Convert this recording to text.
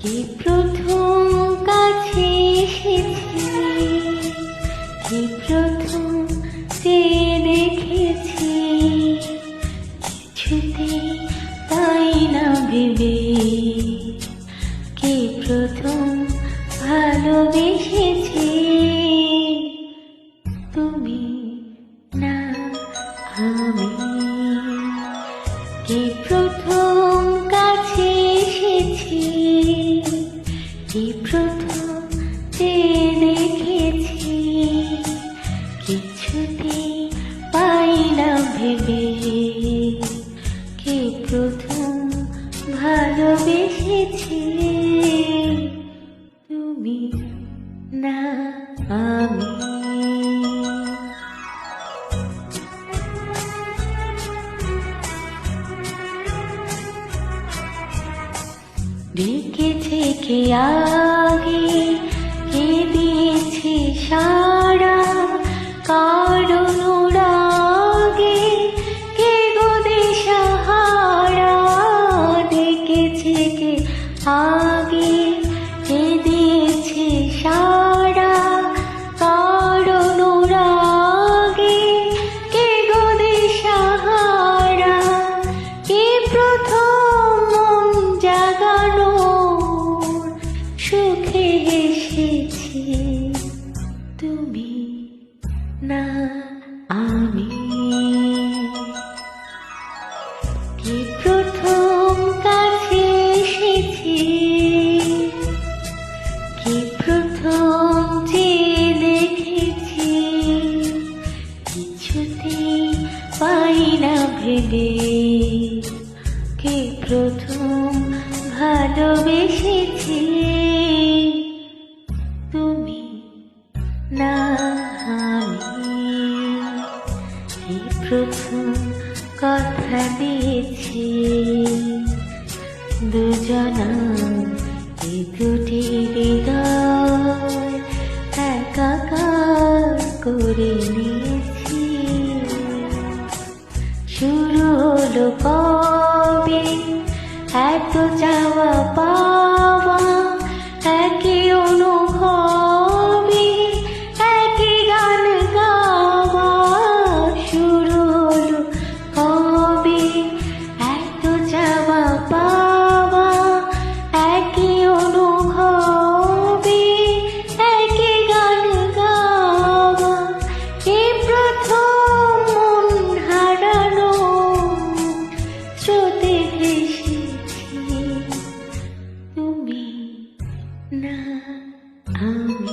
কি প্রথম কাছে এসেছি? কি প্রথম সে দেখেছি? কিছুতে তাই না ভেবে। কে প্রথম ভালোবেসেছি? তুমি না আমি। কে প্রথম প্রথম যে দেখেছি কিছুতে পাই না ভেবে। কে প্রথম ভালোবেসেছি? তুমি না আমি। ডেকেছে কে আগে? কে দিয়েছে সারা কারণ রাগে কে গোদে সাহারা ডেকেছে কে আগে? কে দিয়েছে সারা কারণ রাগে কে গোদে সাহারা কে প্রথম প্রথম যে দেখেছি কিছুতেই পাই না ভেবে। কে প্রথম ভালোবেসেছি? তুমি না আমি। কি প্রথম কথা দিয়েছি? দুজনা হলো কবে এত চাওয়া পাওয়া